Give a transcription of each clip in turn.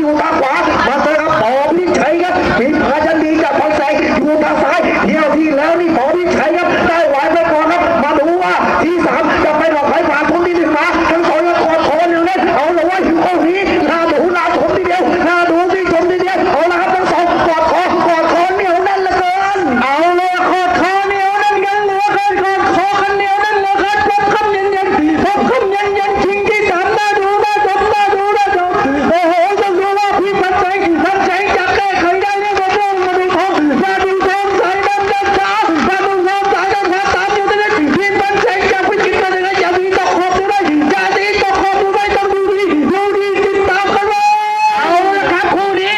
อยู่ทางขวามาเจอกับปอพิชัยครับปิดพาจันดีจากบางแสงอยู่ทางซ้ายเที่ยวที่แล้วนี่ปอ ล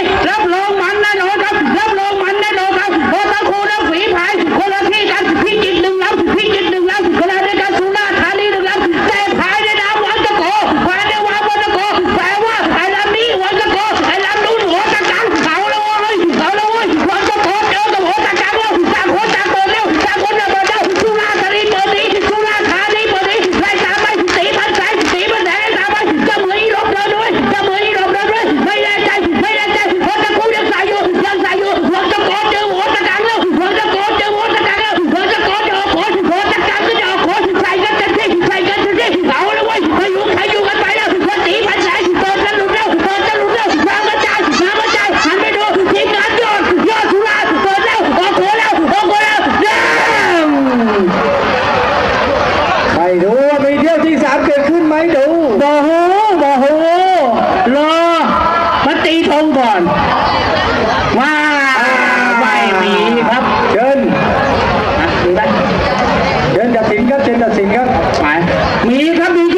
มีครับมี